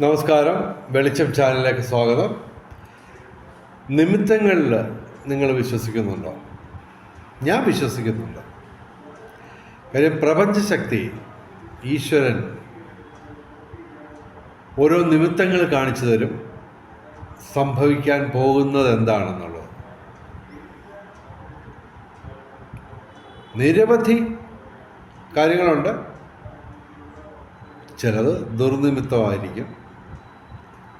നമസ്കാരം. വെളിച്ചം ചാനലിലേക്ക് സ്വാഗതം. നിമിത്തങ്ങളിൽ നിങ്ങൾ വിശ്വസിക്കുന്നുണ്ടോ? ഞാൻ വിശ്വസിക്കുന്നുണ്ട്. കാര്യം പ്രപഞ്ചശക്തി ഈശ്വരൻ ഓരോ നിമിത്തങ്ങൾ കാണിച്ചു തരും സംഭവിക്കാൻ പോകുന്നത് എന്താണെന്നുള്ളത്. നിരവധി കാര്യങ്ങളുണ്ട്. ചിലത് ദുർനിമിത്തമായിരിക്കും.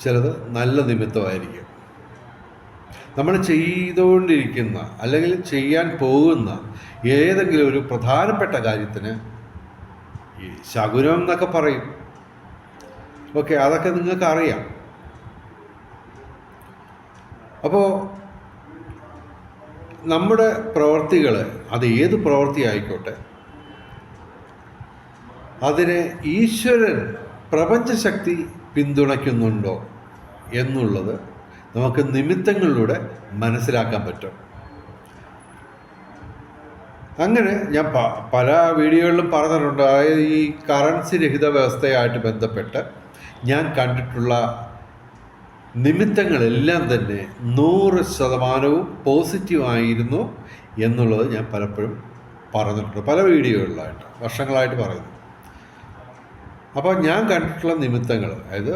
ചിലത് നല്ല നിമിത്തമായിരിക്കും. നമ്മൾ ചെയ്തുകൊണ്ടിരിക്കുന്ന അല്ലെങ്കിൽ ചെയ്യാൻ പോകുന്ന ഏതെങ്കിലും ഒരു പ്രധാനപ്പെട്ട കാര്യത്തിന് ഈ ശകുനം എന്നൊക്കെ പറയും. ഓക്കെ അതൊക്കെ നിങ്ങൾക്ക് അറിയാം അപ്പോൾ നമ്മുടെ പ്രവർത്തികൾ അത് ഏത് പ്രവൃത്തി ആയിക്കോട്ടെ അതിനെ ഈശ്വരൻ പ്രപഞ്ചശക്തി പിന്തുണയ്ക്കുന്നുണ്ടോ എന്നുള്ളത് നമുക്ക് നിമിത്തങ്ങളിലൂടെ മനസ്സിലാക്കാൻ പറ്റും. അങ്ങനെ ഞാൻ പല വീഡിയോകളിലും പറഞ്ഞിട്ടുണ്ട്. അതായത് ഈ കറൻസി രഹിത വ്യവസ്ഥയായിട്ട് ബന്ധപ്പെട്ട് ഞാൻ കണ്ടിട്ടുള്ള നിമിത്തങ്ങളെല്ലാം തന്നെ നൂറ് ശതമാനവും പോസിറ്റീവായിരുന്നു എന്നുള്ളത് ഞാൻ പലപ്പോഴും പറഞ്ഞിട്ടുണ്ട്. പല വീഡിയോകളിലായിട്ട് വർഷങ്ങളായിട്ട് പറയുന്നു. അപ്പോൾ ഞാൻ കണ്ടിട്ടുള്ള നിമിത്തങ്ങൾ അതായത്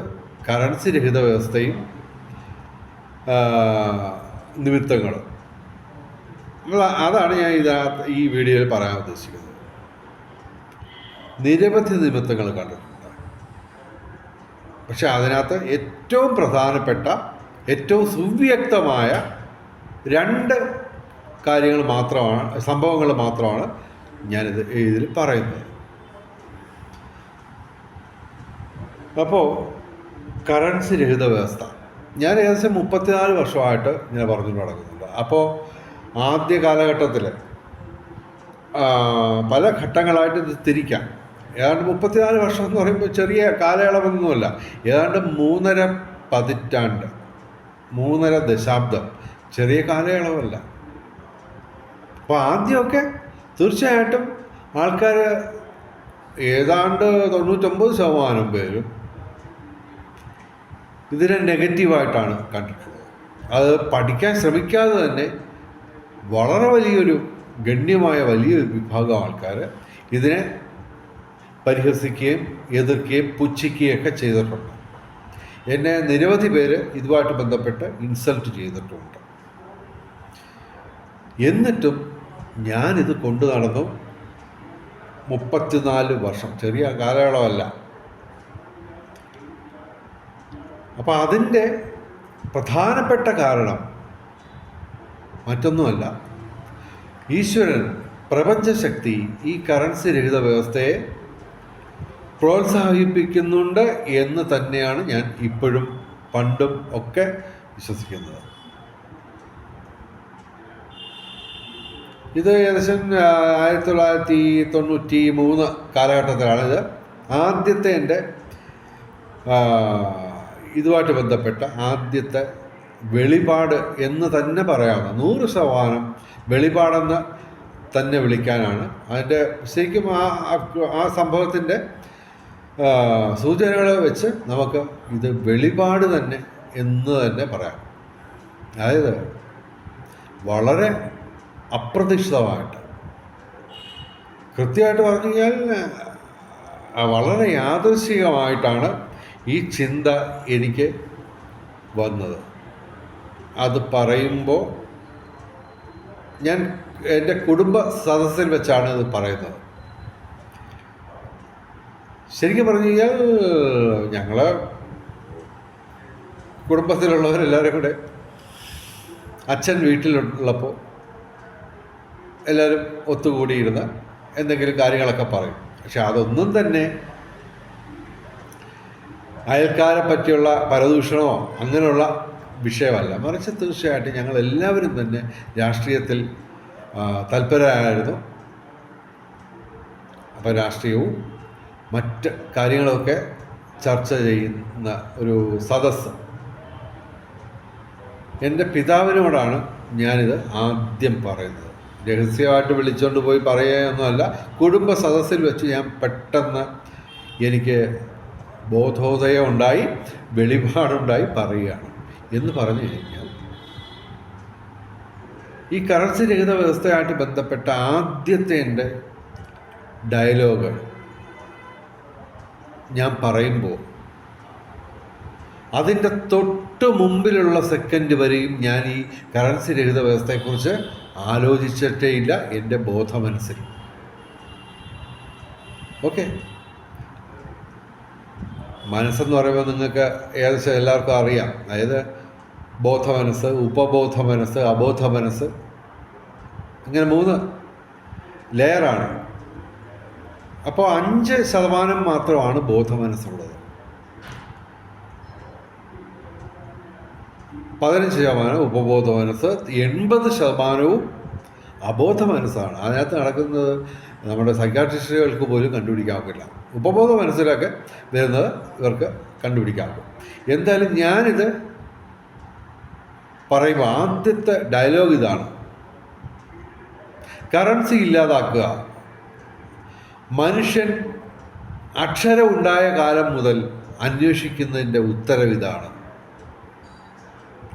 കറൻസി രഹിത വ്യവസ്ഥയും നിമിത്തങ്ങൾ അതാണ് ഞാൻ ഇത് ഈ വീഡിയോയിൽ പറയാൻ ഉദ്ദേശിക്കുന്നത്. നിരവധി നിമിത്തങ്ങൾ കണ്ടിട്ടുണ്ട്. പക്ഷെ അതിനകത്ത് ഏറ്റവും പ്രധാനപ്പെട്ട ഏറ്റവും സുവ്യക്തമായ രണ്ട് കാര്യങ്ങൾ മാത്രമാണ് സംഭവങ്ങൾ മാത്രമാണ് ഞാനിത് ഇതിൽ പറയുന്നത്. അപ്പോൾ കറൻസി രഹിത വ്യവസ്ഥ. ഞാൻ ഏകദേശം മുപ്പത്തിനാല് വർഷമായിട്ട് ഇങ്ങനെ പറഞ്ഞു നടക്കുന്നുണ്ട് അപ്പോൾ ആദ്യ കാലഘട്ടത്തിൽ പല ഘട്ടങ്ങളായിട്ട് ഇത് തിരിക്കാം. ഏതാണ്ട് മുപ്പത്തിനാല് വർഷം എന്ന് പറയുമ്പോൾ ചെറിയ കാലയളവൊന്നുമല്ല. ഏതാണ്ട് മൂന്നര പതിറ്റാണ്ട് മൂന്നര ദശാബ്ദം ചെറിയ കാലയളവല്ല. അപ്പോൾ ആദ്യമൊക്കെ തീർച്ചയായിട്ടും ആൾക്കാർ ഏതാണ്ട് തൊണ്ണൂറ്റൊമ്പത് ശതമാനം പേരും ഇതിനെ നെഗറ്റീവായിട്ടാണ് കണ്ടിട്ടുള്ളത്. അത് പഠിക്കാൻ ശ്രമിക്കാതെ തന്നെ വളരെ വലിയൊരു ഗണ്യമായ വലിയൊരു വിഭാഗം ആൾക്കാർ ഇതിനെ പരിഹസിക്കുകയും എതിർക്കുകയും പുച്ഛിക്കുകയും ഒക്കെ ചെയ്തിട്ടുണ്ട്. എന്നെ നിരവധി പേര് ഇതുമായിട്ട് ബന്ധപ്പെട്ട് ഇൻസൾട്ട് ചെയ്തിട്ടുണ്ട്. എന്നിട്ടും ഞാനിത് കൊണ്ടു നടന്നു മുപ്പത്തിനാല് വർഷം. ചെറിയ കാലയളവല്ല. അപ്പോൾ അതിന്റെ പ്രധാനപ്പെട്ട കാരണം മറ്റൊന്നുമല്ല. ഈശ്വരൻ പ്രപഞ്ചശക്തി ഈ കറൻസി രഹിത വ്യവസ്ഥയെ പ്രോത്സാഹിപ്പിക്കുന്നുണ്ട് എന്ന് തന്നെയാണ് ഞാൻ ഇപ്പോഴും പണ്ടും ഒക്കെ വിശ്വസിക്കുന്നത്. ഇത് ഏകദേശം ആയിരത്തി തൊള്ളായിരത്തി തൊണ്ണൂറ്റി മൂന്ന് കാലഘട്ടത്തിലാണ് ഇത്. ആദ്യത്തെ എന്റെ ഇതുമായിട്ട് ബന്ധപ്പെട്ട ആദ്യത്തെ വെളിപാട് എന്ന് തന്നെ പറയാവുന്ന നൂറ് ശതമാനം വെളിപാടെന്ന് തന്നെ വിളിക്കാനാണ്. അതിന്റെ ശരിക്കും ആ ആ സംഭവത്തിന്റെ സൂചനകൾ വെച്ച് നമുക്ക് ഇത് വെളിപാട് തന്നെ എന്ന് തന്നെ പറയാം. അതായത് വളരെ അപ്രതീക്ഷിതമായിട്ട്. കൃത്യമായിട്ട് പറഞ്ഞു കഴിഞ്ഞാൽ വളരെ യാദൃശികമായിട്ടാണ് ഈ ചിന്ത എനിക്ക് വന്നത്. അത് പറയുമ്പോൾ ഞാൻ എന്റെ കുടുംബ സദസ്സിൽ വെച്ചാണ് ഇത് പറയുന്നത്. ശരിക്കും പറഞ്ഞു കഴിഞ്ഞാൽ ഞങ്ങൾ കുടുംബത്തിലുള്ളവരെല്ലാവരും കൂടെ അച്ഛൻ വീട്ടിലുള്ളപ്പോൾ എല്ലാവരും ഒത്തുകൂടിയിരുന്ന് എന്തെങ്കിലും കാര്യങ്ങളൊക്കെ പറയും. പക്ഷെ അതൊന്നും തന്നെ അയൽക്കാരെ പറ്റിയുള്ള പരദൂഷണമോ അങ്ങനെയുള്ള വിഷയമല്ല. മറിച്ച് തീർച്ചയായിട്ടും ഞങ്ങൾ എല്ലാവരും തന്നെ രാഷ്ട്രീയത്തിൽ തൽപരരായിരുന്നു. അപ്പോൾ രാഷ്ട്രീയവും മറ്റ് കാര്യങ്ങളൊക്കെ ചർച്ച ചെയ്യുന്ന ഒരു സദസ്സ്. എന്റെ പിതാവിനോടാണ് ഞാനിത് ആദ്യം പറയുന്നത്. രഹസ്യമായിട്ട് വിളിച്ചുകൊണ്ട് പോയി പറയുകയൊന്നുമല്ല. കുടുംബ സദസ്സിൽ വെച്ച് ഞാൻ പെട്ടെന്ന് എനിക്ക് ബോധോദയം ഉണ്ടായി വെളിപാടുണ്ടായി പറയുകയാണ്. എന്ന് പറഞ്ഞു കഴിഞ്ഞാൽ ഈ കറൻസി രഹിത വ്യവസ്ഥയായിട്ട് ബന്ധപ്പെട്ട ആദ്യത്തെ എന്റെ ഡയലോഗ് ഞാൻ പറയുമ്പോൾ അതിന്റെ തൊട്ട് മുമ്പിലുള്ള സെക്കൻഡ് വരെയും ഞാൻ ഈ കറൻസി രഹിത വ്യവസ്ഥയെക്കുറിച്ച് ആലോചിച്ചിട്ടേ ഇല്ല എന്റെ ബോധമനസ്സിൽ. ഓക്കെ? മനസ്സെന്ന് പറയുമ്പോൾ നിങ്ങൾക്ക് ഏകദേശം എല്ലാവർക്കും അറിയാം. അതായത് ബോധ മനസ്സ് ഉപബോധ മനസ്സ് അബോധ മനസ്സ് ഇങ്ങനെ മൂന്ന് ലെയറാണ്. അപ്പോൾ അഞ്ച് ശതമാനം മാത്രമാണ് ബോധ മനസ്സുള്ളത് പതിനഞ്ച് ശതമാനം ഉപബോധ മനസ്സ് എൺപത് ശതമാനവും അബോധ മനസ്സാണ് അതിനകത്ത് നടക്കുന്നത് നമ്മുടെ സൈക്കാട്രിസ്റ്റുകൾക്ക് പോലും കണ്ടുപിടിക്കാവില്ല ഉപബോധ മനസ്സിലൊക്കെ വരുന്നത് ഇവർക്ക് കണ്ടുപിടിക്കാം. എന്തായാലും ഞാനിത് പറയുമ്പോൾ ആദ്യത്തെ ഡയലോഗ് ഇതാണ്. കറൻസി ഇല്ലാതാക്കുക. മനുഷ്യൻ അക്ഷരം ഉണ്ടായ കാലം മുതൽ അന്വേഷിക്കുന്നതിന്റെ ഉത്തരവിതാണ്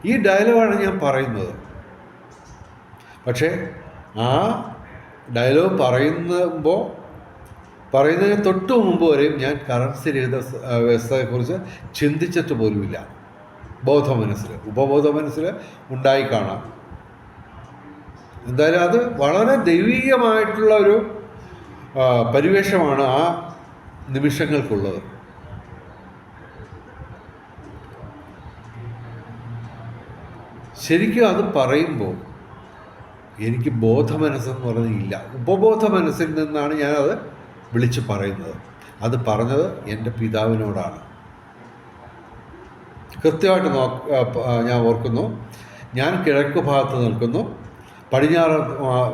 ഈ ഡയലോഗാണ് ഞാൻ പറയുന്നത്. പക്ഷേ ആ ഡയലോഗ് പറയുമ്പോൾ പറയുന്നതിന് തൊട്ട് മുമ്പ് വരെയും ഞാൻ കറൻസി രഹിത വ്യവസ്ഥയെക്കുറിച്ച് ചിന്തിച്ചിട്ട് പോലുമില്ല. ബോധ മനസ്സിൽ ഉപബോധ മനസ്സിൽ ഉണ്ടായി കാണാം. എന്തായാലും അത് വളരെ ദൈവീകമായിട്ടുള്ള ഒരു പരിവേഷമാണ് ആ നിമിഷങ്ങൾക്കുള്ളത്. ശരിക്കും അത് പറയുമ്പോൾ എനിക്ക് ബോധമനസ്സെന്ന് പറഞ്ഞില്ല. ഉപബോധ മനസ്സിൽ നിന്നാണ് ഞാനത് വിളിച്ച് പറയുന്നത്. അത് പറഞ്ഞത് എന്റെ പിതാവിനോടാണ്. കൃത്യമായിട്ട് നോ ഞാൻ ഓർക്കുന്നു. ഞാൻ കിഴക്ക് ഭാഗത്ത് നിൽക്കുന്നു. പടിഞ്ഞാറ്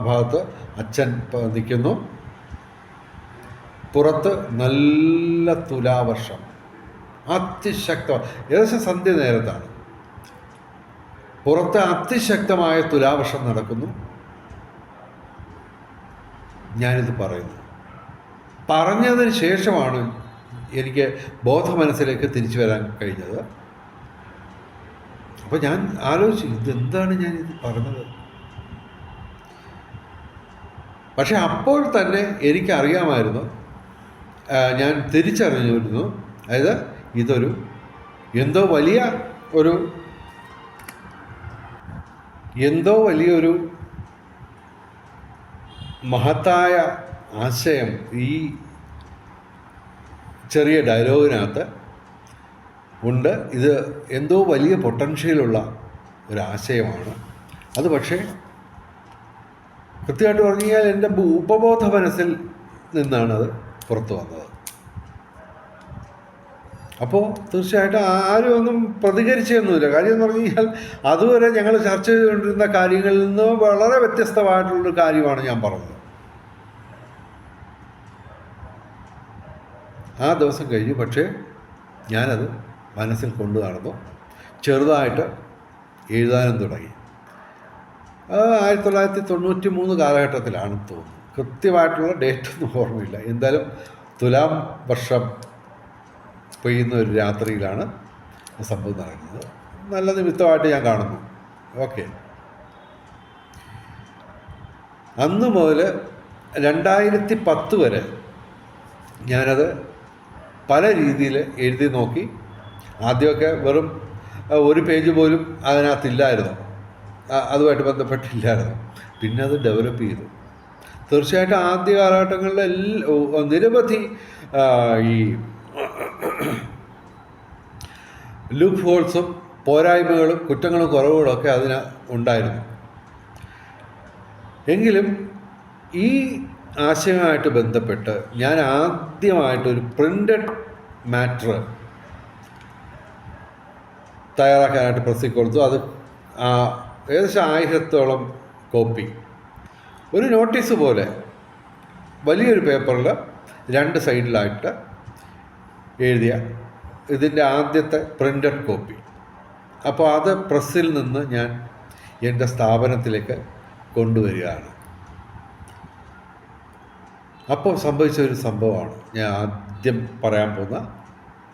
ഭാഗത്ത് അച്ഛൻ നിൽക്കുന്നു. പുറത്ത് നല്ല തുലാവർഷം. അതിശക്ത ഏകദേശം സന്ധ്യ നേരത്താണ്. പുറത്ത് അതിശക്തമായ തുലാവർഷം നടക്കുന്നു. ഞാനിത് പറയുന്നു. പറഞ്ഞതിന് ശേഷമാണ് എനിക്ക് ബോധമനസ്സിലേക്ക് തിരിച്ചു വരാൻ കഴിഞ്ഞത്. അപ്പോൾ ഞാൻ ആലോചിച്ചു ഇതെന്താണ് ഞാൻ ഇത് പറഞ്ഞത്? പക്ഷെ അപ്പോൾ തന്നെ എനിക്കറിയാമായിരുന്നു ഞാൻ തിരിച്ചറിഞ്ഞിരുന്നു. അതായത് ഇതൊരു എന്തോ വലിയ ഒരു എന്തോ വലിയൊരു മഹത്തായ ആശയം ഈ ചെറിയ ഡയലോഗിനകത്ത് ഉണ്ട്. ഇത് എന്തോ വലിയ പൊട്ടൻഷ്യലുള്ള ഒരാശയമാണ് അത് പക്ഷേ കൃത്യമായിട്ട് പറഞ്ഞാൽ എന്റെ ഉപബോധ മനസ്സിൽ നിന്നാണ് അത് പുറത്തു വന്നത്. അപ്പോൾ തീർച്ചയായിട്ടും ആരും ഒന്നും പ്രതികരിച്ചൊന്നുമില്ല. കാര്യം എന്ന് പറഞ്ഞു കഴിഞ്ഞാൽ അതുവരെ ഞങ്ങൾ ചർച്ച ചെയ്തുകൊണ്ടിരുന്ന കാര്യങ്ങളിൽ നിന്ന് വളരെ വ്യത്യസ്തമായിട്ടുള്ളൊരു കാര്യമാണ് ഞാൻ പറഞ്ഞത്. ആ ദിവസം കഴിഞ്ഞു. പക്ഷേ ഞാനത് മനസ്സിൽ കൊണ്ടു നടന്നു. ചെറുതായിട്ട് എഴുതാനും തുടങ്ങി. അത് ആയിരത്തി തൊള്ളായിരത്തി തൊണ്ണൂറ്റി മൂന്ന് കാലഘട്ടത്തിലാണ് തോന്നുന്നു. കൃത്യമായിട്ടുള്ള ഡേറ്റ് ഒന്നും ഓർമ്മയില്ല. എന്തായാലും തുലാം വർഷം പെയ്യുന്ന ഒരു രാത്രിയിലാണ് സംഭവം നടക്കുന്നത്. നല്ല നിമിത്തമായിട്ട് ഞാൻ കാണുന്നു. ഓക്കെ. അന്ന് മുതൽ രണ്ടായിരത്തി പത്ത് വരെ ഞാനത് പല രീതിയിൽ എഴുതി നോക്കി. ആദ്യമൊക്കെ വെറും ഒരു പേജ് പോലും അതിനകത്തില്ലായിരുന്നു. അതുമായിട്ട് ബന്ധപ്പെട്ടില്ലായിരുന്നു. പിന്നെ അത് ഡെവലപ്പ് ചെയ്തു. തീർച്ചയായിട്ടും ആദ്യ കാലഘട്ടങ്ങളിൽ എല്ലാ നിരവധി ഈ ലുക്ക് ഹോൾസും പോരായ്മകളും കുറ്റങ്ങളും കുറവുകളും ഒക്കെ അതിന് ഉണ്ടായിരുന്നു. എങ്കിലും ഈ ആശയമായിട്ട് ബന്ധപ്പെട്ട് ഞാൻ ആദ്യമായിട്ടൊരു പ്രിന്റഡ് മാറ്റർ തയ്യാറാക്കാനായിട്ട് പ്രസി കൊടുത്തു അത് ഏകദേശം ആയിരത്തോളം കോപ്പി ഒരു നോട്ടീസ് പോലെ വലിയൊരു പേപ്പറിൽ രണ്ട് സൈഡിലായിട്ട് എഴുതിയ ഇതിന്റെ ആദ്യത്തെ പ്രിന്റഡ് കോപ്പി അപ്പോൾ അത് പ്രസ്സിൽ നിന്ന് ഞാൻ എന്റെ സ്ഥാപനത്തിലേക്ക് കൊണ്ടുവരികയാണ്. അപ്പോൾ സംഭവിച്ച ഒരു സംഭവമാണ്. ഞാൻ ആദ്യം പറയാൻ പോകുന്ന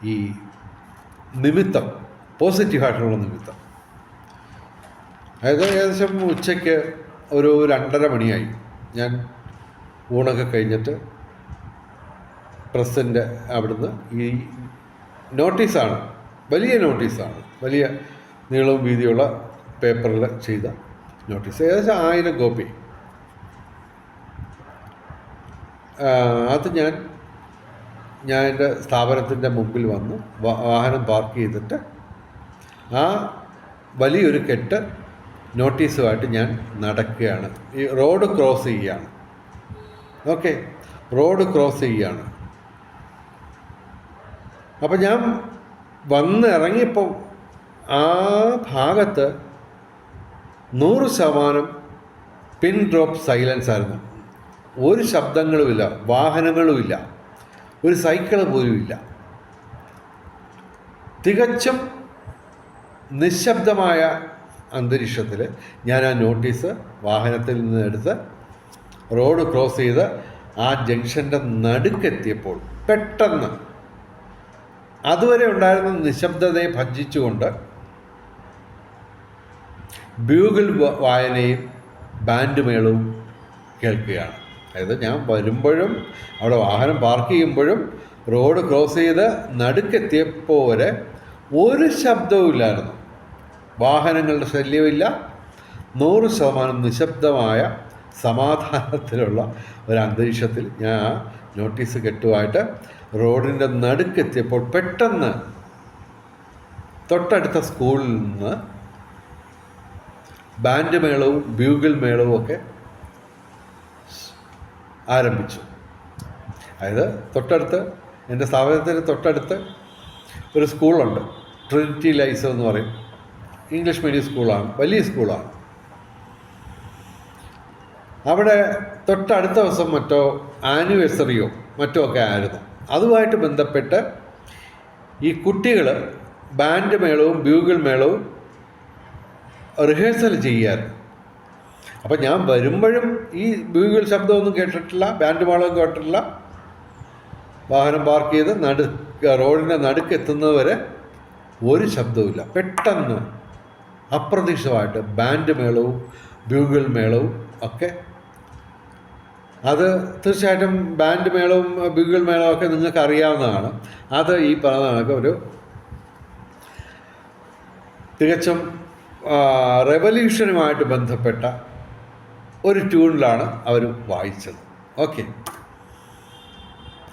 ഈ നിമിത്തം പോസിറ്റീവായിട്ടുള്ള നിമിത്തം. അതായത് ഏകദേശം ഉച്ചയ്ക്ക് ഒരു രണ്ടര മണിയായി. ഞാൻ ഊണൊക്കെ കഴിഞ്ഞിട്ട് പ്രസിന്റെ അവിടുന്ന് ഈ നോട്ടീസാണ് വലിയ നോട്ടീസാണ് വലിയ നീളവും വീതിയുള്ള പേപ്പറിൽ ചെയ്ത നോട്ടീസ്. ഏകദേശം ആയിരം കോപ്പി ആ, അത് ഞാൻ ഞാൻ എന്റെ സ്ഥാപനത്തിന്റെ മുമ്പിൽ വന്ന് വാഹനം പാർക്ക് ചെയ്തിട്ട് ആ വലിയൊരു കെട്ട് നോട്ടീസുമായിട്ട് ഞാൻ നടക്കുകയാണ്. ഈ റോഡ് ക്രോസ് ചെയ്യുകയാണ്. ഓക്കെ റോഡ് ക്രോസ് ചെയ്യുകയാണ്. അപ്പം ഞാൻ വന്ന് ഇറങ്ങിയപ്പോൾ ആ ഭാഗത്ത് നൂറ് ശതമാനം പിൻ ഡ്രോപ്പ് സൈലൻസ് ആയിരുന്നു ഒരു ശബ്ദങ്ങളുമില്ല വാഹനങ്ങളുമില്ല ഒരു സൈക്കിൾ പോലും ഇല്ല തികച്ചും നിശബ്ദമായ അന്തരീക്ഷത്തിൽ ഞാൻ ആ നോട്ടീസ് വാഹനത്തിൽ നിന്ന് എടുത്ത് റോഡ് ക്രോസ് ചെയ്ത് ആ ജംഗ്ഷന്റെ നടുക്കെത്തിയപ്പോൾ പെട്ടെന്ന് അതുവരെ ഉണ്ടായിരുന്ന നിശബ്ദതയെ ഭഞ്ജിച്ചുകൊണ്ട് ബ്യൂഗിൾ വായനയും ബാൻഡ് മേളവും കേൾക്കുകയാണ്. അതായത് ഞാൻ വരുമ്പോഴും അവിടെ വാഹനം പാർക്ക് ചെയ്യുമ്പോഴും റോഡ് ക്രോസ് ചെയ്ത് നടുക്കെത്തിയപ്പോൾ വരെ ഒരു ശബ്ദവും ഇല്ലായിരുന്നു. വാഹനങ്ങളുടെ ശല്യമില്ല നൂറ് ശതമാനം നിശബ്ദമായ സമാധാനത്തിലുള്ള ഒരു അന്തരീക്ഷത്തിൽ ഞാൻ നോട്ടീസ് കെട്ടുമായിട്ട് റോഡിന്റെ നടുക്കെത്തിയപ്പോൾ പെട്ടെന്ന് തൊട്ടടുത്ത സ്കൂളിൽ നിന്ന് ബാൻഡ് മേളവും ബ്യൂഗിൾ മേളവും ഒക്കെ ആരംഭിച്ചു. അതായത് തൊട്ടടുത്ത് എന്റെ സ്ഥാപനത്തിന് തൊട്ടടുത്ത് ഒരു സ്കൂളുണ്ട്. ട്രിനിറ്റി ലൈസ് എന്ന് പറയും. ഇംഗ്ലീഷ് മീഡിയം സ്കൂളാണ് വലിയ സ്കൂളാണ്. അവിടെ തൊട്ടടുത്ത ദിവസം മറ്റോ ആനിവേഴ്സറിയോ മറ്റോ ഒക്കെ ആയിരുന്നു. അതുമായിട്ട് ബന്ധപ്പെട്ട് ഈ കുട്ടികൾ ബാൻഡ് മേളവും ബ്യൂഗിൾ മേളവും റിഹേഴ്സൽ ചെയ്യാറ് അപ്പം ഞാൻ വരുമ്പോഴും ഈ ബ്യൂഗിൾ ശബ്ദമൊന്നും കേട്ടിട്ടില്ല ബാൻഡ് മാളവും കേട്ടിട്ടില്ല. വാഹനം പാർക്ക് ചെയ്ത് നടു റോഡിന്റെ നടുക്കെത്തുന്നത് വരെ ഒരു ശബ്ദവുമില്ല പെട്ടെന്ന് അപ്രതീക്ഷിതമായിട്ട് ബാൻഡ് മേളവും ബ്യൂഗിൾ മേളവും ഒക്കെ. അത് തീർച്ചയായിട്ടും ബാൻഡ് മേളവും ബ്യൂഗിൾ മേളവും ഒക്കെ നിങ്ങൾക്ക് അറിയാവുന്നതാണ്. അത് ഈ പറഞ്ഞ ഒരു തികച്ചും റെവല്യൂഷനുമായിട്ട് ബന്ധപ്പെട്ട ഒരു ട്യൂണിലാണ് അവർ വായിച്ചത്. ഓക്കെ.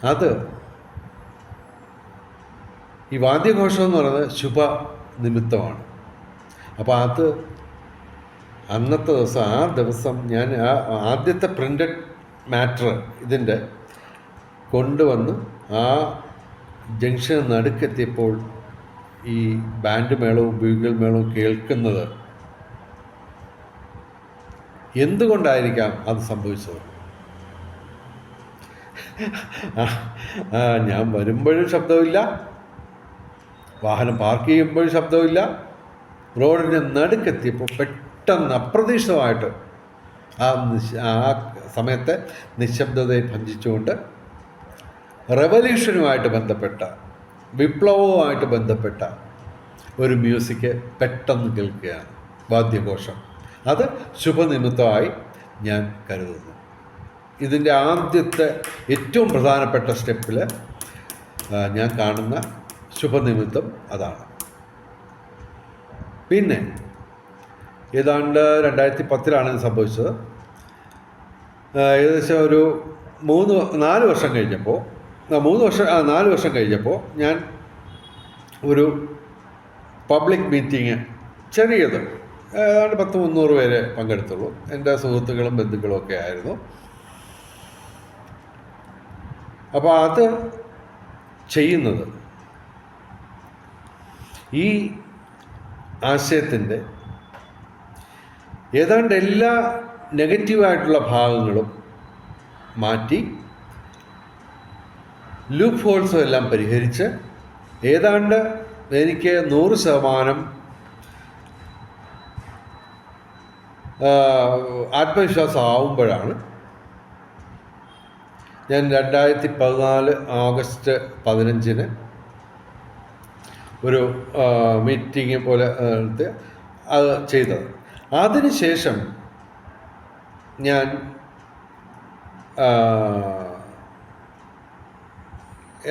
അത് ഈ വാദ്യഘോഷം എന്ന് പറയുന്നത് ശുഭ നിമിത്തമാണ് അപ്പോൾ അത് അന്നത്തെ ദിവസം ആ ദിവസം ഞാൻ ആ ആദ്യത്തെ പ്രിന്റഡ് മാറ്റർ ഇതിന്റെ കൊണ്ടുവന്ന് ആ ജംഗ്ഷൻ നടുക്കെത്തിയപ്പോൾ ഈ ബാൻഡ് മേളവും ബീഗിൾ മേളവും കേൾക്കുന്നത് എന്തുകൊണ്ടായിരിക്കാം അത് സംഭവിച്ചത്? ഞാൻ വരുമ്പോഴും ശബ്ദമില്ല. വാഹനം പാർക്ക് ചെയ്യുമ്പോഴും ശബ്ദമില്ല. റോഡിന്റെ നടുക്കെത്തിയപ്പോൾ പെട്ടെന്ന് അപ്രതീക്ഷിതമായിട്ട് ആ ആ സമയത്തെ നിശബ്ദതയെ ഭഞ്ജിച്ചുകൊണ്ട് റെവല്യൂഷനുമായിട്ട് ബന്ധപ്പെട്ട വിപ്ലവവുമായിട്ട് ബന്ധപ്പെട്ട ഒരു മ്യൂസിക് പെട്ടെന്ന് കേൾക്കുകയാണ് വാദ്യഘോഷം. അത് ശുഭനിമിത്തമായി ഞാൻ കരുതുന്നു. ഇതിന്റെ ആദ്യത്തെ ഏറ്റവും പ്രധാനപ്പെട്ട സ്റ്റെപ്പിൽ ഞാൻ കാണുന്ന ശുഭനിമിത്തം അതാണ്. പിന്നെ ഏതാണ്ട് രണ്ടായിരത്തി പത്തിലാണ് ഇത് സംഭവിച്ചത്. ഏകദേശം ഒരു മൂന്ന് നാല് വർഷം കഴിഞ്ഞപ്പോൾ മൂന്ന് വർഷം നാല് വർഷം കഴിഞ്ഞപ്പോൾ ഞാൻ ഒരു പബ്ലിക് മീറ്റിങ് ചെറിയത് ഏതാണ്ട് പത്ത് മുന്നൂറ് പേരെ പങ്കെടുത്തുള്ളൂ. എന്റെ സുഹൃത്തുക്കളും ബന്ധുക്കളും ഒക്കെ ആയിരുന്നു. അപ്പോൾ അത് ചെയ്യുന്നത് ഈ ആശയത്തിന്റെ ഏതാണ്ട് എല്ലാ നെഗറ്റീവായിട്ടുള്ള ഭാഗങ്ങളും മാറ്റി ലൂപ്പ് ഹോൾസും എല്ലാം പരിഹരിച്ച് ഏതാണ്ട് എനിക്ക് നൂറ് ശതമാനം ആത്മവിശ്വാസം ആവുമ്പോഴാണ് ഞാൻ രണ്ടായിരത്തി പതിനാല് ഓഗസ്റ്റ് പതിനഞ്ചിന് ഒരു മീറ്റിംഗ് പോലെ അത് ചെയ്തത്. അതിനുശേഷം ഞാൻ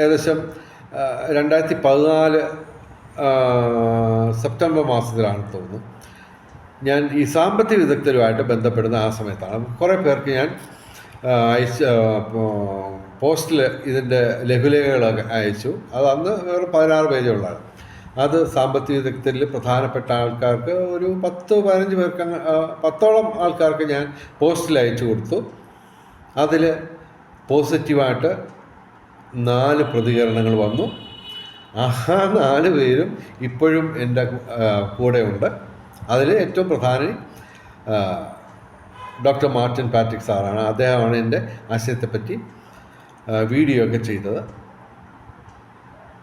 ഏകദേശം രണ്ടായിരത്തി പതിനാല് സെപ്റ്റംബർ മാസത്തിലാണ് തോന്നുന്നു. ഞാൻ ഈ സാമ്പത്തിക വിദഗ്ധരുമായിട്ട് ബന്ധപ്പെടുന്ന ആ സമയത്താണ്. കുറേ പേർക്ക് ഞാൻ അയച്ച പോസ്റ്റിൽ ഇതിന്റെ ലഘുലേഖകളൊക്കെ അയച്ചു. അത് അന്ന് വേറെ പതിനാറ് പേജേ ഉള്ളതാണ് അത് സാമ്പത്തിക വിദഗ്ധരിൽ പ്രധാനപ്പെട്ട ആൾക്കാർക്ക് ഒരു പത്ത് പതിനഞ്ച് പേർക്ക് പത്തോളം ആൾക്കാർക്ക് ഞാൻ പോസ്റ്റിൽ അയച്ചു കൊടുത്തു. അതിൽ പോസിറ്റീവായിട്ട് നാല് പ്രതികരണങ്ങൾ വന്നു. ആ നാല് പേരും ഇപ്പോഴും എന്റെ കൂടെ കൂടെയുണ്ട്. അതിൽ ഏറ്റവും പ്രധാനം ഡോക്ടർ മാർട്ടിൻ പാട്രിക് സാറാണ്. അദ്ദേഹമാണ് എന്റെ ആശയത്തെപ്പറ്റി വീഡിയോ ഒക്കെ ചെയ്തത്.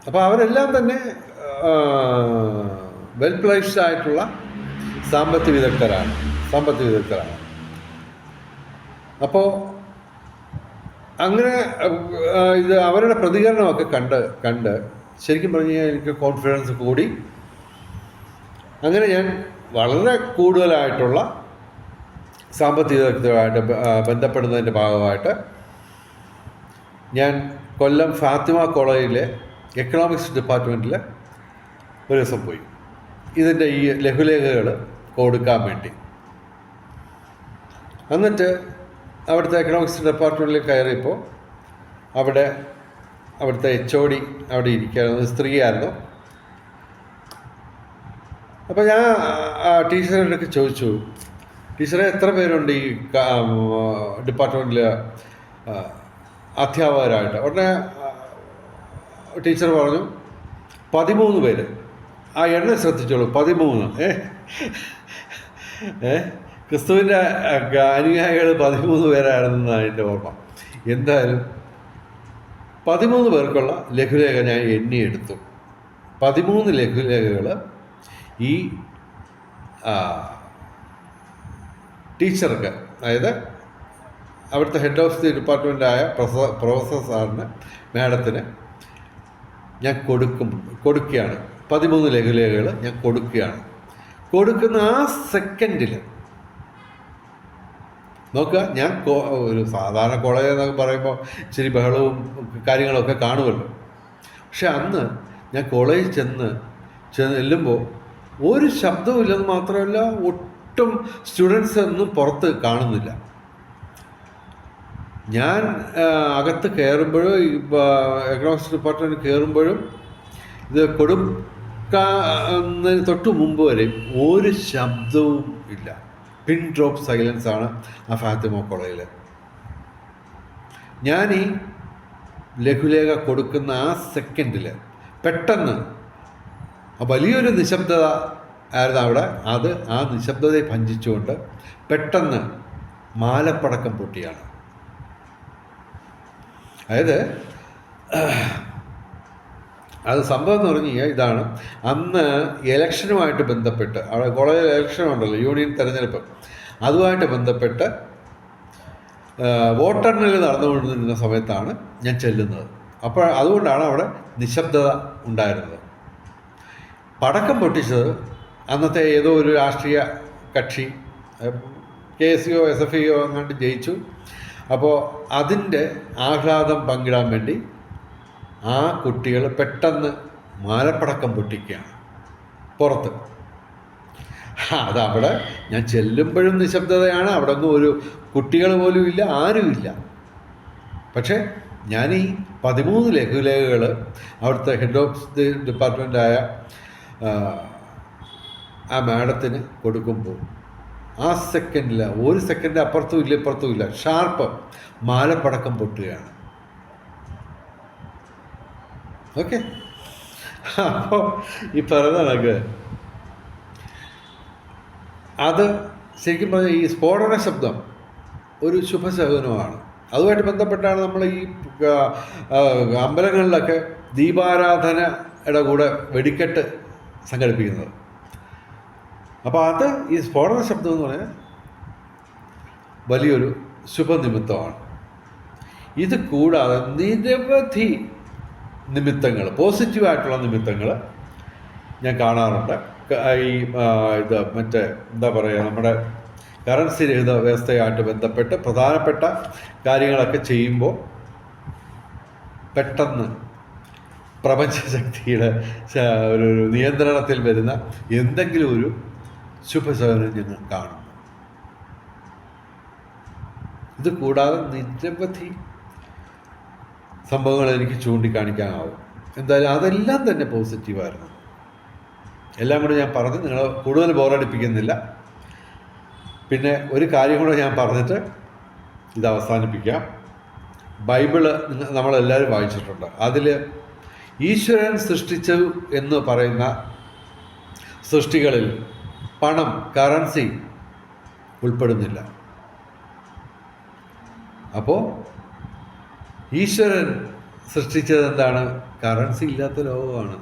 അപ്പോൾ അവരെല്ലാം തന്നെ വെൽ പ്ലേസ്ഡ് ആയിട്ടുള്ള സാമ്പത്തിക വിദഗ്ധരാണ്. സാമ്പത്തിക വിദഗ്ധരാണ്. അപ്പോൾ അങ്ങനെ ഇത് അവരുടെ പ്രതികരണമൊക്കെ കണ്ട് കണ്ട് ശരിക്കും പറഞ്ഞു കഴിഞ്ഞാൽ എനിക്ക് കോൺഫിഡൻസ് കൂടി. അങ്ങനെ ഞാൻ വളരെ കൂടുതലായിട്ടുള്ള സാമ്പത്തിക വിദഗ്ധരുമായിട്ട് ബന്ധപ്പെടുന്നതിന്റെ ഭാഗമായിട്ട് ഞാൻ കൊല്ലം ഫാത്തിമ കോളേജിലെ എക്കണോമിക്സ് ഡിപ്പാർട്ട്മെന്റിൽ ഒരു ദിവസം പോയി. ഇതിന്റെ ഈ ലഘുലേഖകൾ കൊടുക്കാൻ വേണ്ടി. എന്നിട്ട് അവിടുത്തെ എക്കണോമിക്സ് ഡിപ്പാർട്ട്മെന്റിൽ കയറിയപ്പോൾ അവിടെ അവിടുത്തെ എച്ച് ഒ ഡി അവിടെ ഇരിക്കുകയായിരുന്നു. സ്ത്രീയായിരുന്നു. അപ്പോൾ ഞാൻ ആ ടീച്ചറിനൊക്കെ ചോദിച്ചു ടീച്ചറെ എത്ര പേരുണ്ട് ഈ ഡിപ്പാർട്ട്മെന്റിൽ അധ്യാപകരായിട്ട്? ഉടനെ ടീച്ചർ പറഞ്ഞു പതിമൂന്ന് പേര്. ആ എണ്ണ ശ്രദ്ധിച്ചോളൂ പതിമൂന്ന്. ഏ? ഏ? ക്രിസ്തുവിന്റെ അനുയായികൾ പതിമൂന്ന് പേരാണെന്നാണ് എന്റെ ഓർമ്മ. എന്തായാലും പതിമൂന്ന് പേർക്കുള്ള ലഘുലേഖ ഞാൻ എണ്ണിയെടുത്തു. പതിമൂന്ന് ലഘുലേഖകൾ ഈ ടീച്ചർക്ക് അതായത് അവിടുത്തെ ഹെഡ് ഓഫ് ദി ഡിപ്പാർട്ട്മെന്റായ പ്രൊഫസർ സാറിന് മാഡത്തിന് ഞാൻ കൊടുക്കും കൊടുക്കുകയാണ്. പതിമൂന്ന് ലഘുലേഖകൾ ഞാൻ കൊടുക്കുകയാണ്. കൊടുക്കുന്ന ആ സെക്കൻഡിൽ നോക്കുക ഞാൻ ഒരു സാധാരണ കോളേജ് എന്നൊക്കെ പറയുമ്പോൾ ഇച്ചിരി ബഹളവും കാര്യങ്ങളൊക്കെ കാണുമല്ലോ. പക്ഷെ അന്ന് ഞാൻ കോളേജിൽ ചെന്ന് ചെല്ലുമ്പോൾ ഒരു ശബ്ദവും ഇല്ലെന്ന് മാത്രമല്ല ഒട്ടും സ്റ്റുഡൻസ് ഒന്നും പുറത്ത് കാണുന്നില്ല. ഞാൻ അകത്ത് കയറുമ്പോഴും എക്കണോമിക്സ് ഡിപ്പാർട്ട്മെന്റ് കയറുമ്പോഴും ഇത് കൊടുക്കുന്നതിന് തൊട്ട് മുമ്പ് വരെയും ഒരു ശബ്ദവും ഇല്ല. പിൻ ഡ്രോപ്പ് സൈലൻസ് ആണ് ആ ഫാത്തിമ കോളേജിൽ ഞാൻ ഈ ലഘുലേഖ കൊടുക്കുന്ന ആ സെക്കൻഡിൽ പെട്ടെന്ന് വലിയൊരു നിശബ്ദത ആയിരുന്നു അവിടെ. അത് ആ നിശബ്ദതയെ ഭഞ്ചിച്ചുകൊണ്ട് പെട്ടെന്ന് മാലപ്പടക്കം പൊട്ടിയാണ്. അതായത് അത് സംഭവം എന്ന് പറഞ്ഞു കഴിഞ്ഞാൽ ഇതാണ്. അന്ന് ഇലക്ഷനുമായിട്ട് ബന്ധപ്പെട്ട് അവിടെ കോളേജിൽ ഇലക്ഷൻ ഉണ്ടല്ലോ യൂണിയൻ തെരഞ്ഞെടുപ്പ്. അതുമായിട്ട് ബന്ധപ്പെട്ട് വോട്ടെണ്ണൽ നടന്നുകൊണ്ടിരുന്ന സമയത്താണ് ഞാൻ ചെല്ലുന്നത്. അപ്പോൾ അതുകൊണ്ടാണ് അവിടെ നിശബ്ദത ഉണ്ടായിരുന്നത്. പടക്കം പൊട്ടിച്ചത് അന്നത്തെ ഏതോ ഒരു രാഷ്ട്രീയ കക്ഷി കെ എസ് സിയോ എസ് എഫ് ഇയോ അങ്ങോട്ട് ജയിച്ചു. അപ്പോൾ അതിന്റെ ആഹ്ലാദം പങ്കിടാൻ വേണ്ടി ആ കുട്ടികൾ പെട്ടെന്ന് മാലപ്പടക്കം പൊട്ടിക്കുകയാണ് പുറത്ത്. അതവിടെ ഞാൻ ചെല്ലുമ്പോഴും നിശബ്ദതയാണ് അവിടെ ഒന്നും ഒരു കുട്ടികൾ പോലും ഇല്ല ആരുമില്ല പക്ഷേ ഞാൻ ഈ പതിമൂന്ന് ലഘുലേഖകൾ അവിടുത്തെ ഹെഡ് ഓഫ് ദി ഡിപ്പാർട്ട്മെന്റായ ആ മാഡത്തിന് കൊടുക്കുമ്പോൾ ആ സെക്കൻഡിൽ ഒരു സെക്കൻഡ് അപ്പുറത്തും ഇല്ല ഇപ്പുറത്തും ഇല്ല. ഷാർപ്പ് മാലപ്പടക്കം പൊട്ടുകയാണ്. ഓക്കെ? അപ്പോൾ ഈ പറഞ്ഞ അത് ശരിക്കും പറഞ്ഞാൽ ഈ സ്ഫോടന ശബ്ദം ഒരു ശുഭശകുനമാണ് അതുമായിട്ട് ബന്ധപ്പെട്ടാണ് നമ്മൾ ഈ അമ്പലങ്ങളിലൊക്കെ ദീപാരാധനയുടെ കൂടെ വെടിക്കെട്ട് സംഘടിപ്പിക്കുന്നത്. അപ്പോൾ അത് ഈ സ്ഫോടന ശബ്ദം എന്ന് പറഞ്ഞാൽ വലിയൊരു ശുഭനിമിത്തമാണ്. ഇത് കൂടാതെ നിരവധി നിമിത്തങ്ങൾ പോസിറ്റീവായിട്ടുള്ള നിമിത്തങ്ങൾ ഞാൻ കാണാറുണ്ട്. ഈ ഇത് മറ്റേ എന്താ പറയുക നമ്മുടെ കറൻസി രഹിത വ്യവസ്ഥയായിട്ട് ബന്ധപ്പെട്ട് പ്രധാനപ്പെട്ട കാര്യങ്ങളൊക്കെ ചെയ്യുമ്പോൾ പെട്ടെന്ന് പ്രപഞ്ചശക്തിയുടെ ഒരു നിയന്ത്രണത്തിൽ വരുന്ന എന്തെങ്കിലും ഒരു ശുഭശകനം ഞങ്ങൾ കാണുന്നു. ഇത് കൂടാതെ നിരവധി സംഭവങ്ങൾ എനിക്ക് ചൂണ്ടിക്കാണിക്കാനാവും. എന്തായാലും അതെല്ലാം തന്നെ പോസിറ്റീവായിരുന്നു എല്ലാം കൂടെ ഞാൻ പറഞ്ഞ് നിങ്ങളെ കൂടുതൽ ബോറടിപ്പിക്കുന്നില്ല പിന്നെ ഒരു കാര്യം കൂടെ ഞാൻ പറഞ്ഞിട്ട് ഇത് അവസാനിപ്പിക്കാം. ബൈബിൾ നമ്മളെല്ലാവരും വായിച്ചിട്ടുണ്ട്. അതിൽ ഈശ്വരൻ സൃഷ്ടിച്ചു എന്ന് പറയുന്ന സൃഷ്ടികളിൽ പണം കറൻസി ഉൾപ്പെടുന്നില്ല. അപ്പോൾ ഈശ്വരൻ സൃഷ്ടിച്ചത് എന്താണ്? കറൻസി ഇല്ലാത്ത ലോകമാണ്.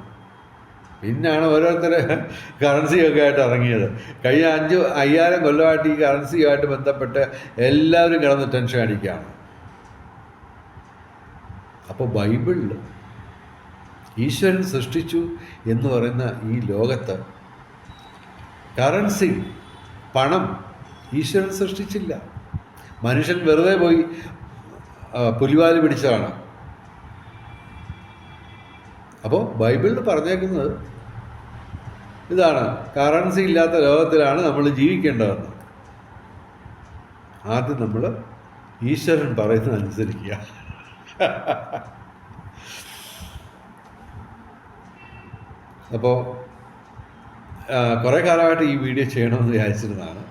പിന്നാണ് ഓരോരുത്തരെ കറൻസിയൊക്കെ ആയിട്ട് ഇറങ്ങിയത്. കഴിഞ്ഞ അഞ്ച് അയ്യായിരം കൊല്ലമായിട്ട് ഈ കറൻസിയുമായിട്ട് ബന്ധപ്പെട്ട് എല്ലാവരും കിടന്ന് ടെൻഷൻ അടിക്കുകയാണ്. അപ്പോൾ ബൈബിളിൽ ഈശ്വരൻ സൃഷ്ടിച്ചു എന്ന് പറയുന്ന ഈ ലോകത്ത് കറൻസി പണം ഈശ്വരൻ സൃഷ്ടിച്ചില്ല. മനുഷ്യൻ വെറുതെ പോയി പുലിവാൽ പിടിച്ചതാണ്. അപ്പോൾ ബൈബിളിൽ പറഞ്ഞേക്കുന്നത് ഇതാണ് കറൻസി ഇല്ലാത്ത ലോകത്തിലാണ് നമ്മൾ ജീവിക്കേണ്ടതെന്ന്. ആദ്യം നമ്മൾ ഈശ്വരൻ പറയുന്നത് അനുസരിക്കുക. അപ്പോൾ കുറേ കാലമായിട്ട് ഈ വീഡിയോ ചെയ്യണമെന്ന് വിചാരിച്ചിരുന്നതാണ്.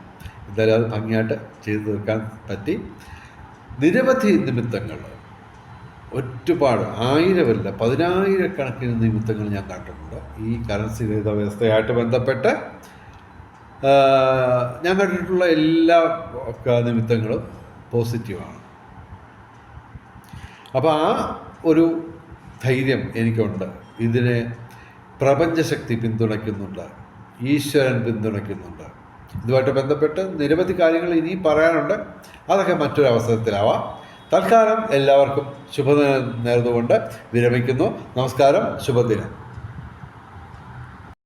എന്തായാലും അത് ഭംഗിയായിട്ട് ചെയ്തു തീർക്കാൻ പറ്റി. നിരവധി നിമിത്തങ്ങൾ ഒരുപാട് ആയിരമല്ല പതിനായിരക്കണക്കിന് നിമിത്തങ്ങൾ ഞാൻ കണ്ടിട്ടുണ്ട്. ഈ കറൻസി രഹിത വ്യവസ്ഥയായിട്ട് ബന്ധപ്പെട്ട് ഞാൻ കണ്ടിട്ടുള്ള എല്ലാ നിമിത്തങ്ങളും പോസിറ്റീവാണ്. അപ്പോൾ ആ ഒരു ധൈര്യം എനിക്കുണ്ട്. ഇതിനെ പ്രപഞ്ചശക്തി പിന്തുണയ്ക്കുന്നുണ്ട്. ഈശ്വരൻ പിന്തുണയ്ക്കുന്നുണ്ട്. ഇതുമായിട്ട് ബന്ധപ്പെട്ട് നിരവധി കാര്യങ്ങൾ ഇനി പറയാനുണ്ട്. അതൊക്കെ മറ്റൊരു അവസരത്തിലാവാം. തൽക്കാലം എല്ലാവർക്കും ശുഭദിനം നേർന്നുകൊണ്ട് വിരമിക്കുന്നു. നമസ്കാരം. ശുഭദിനം.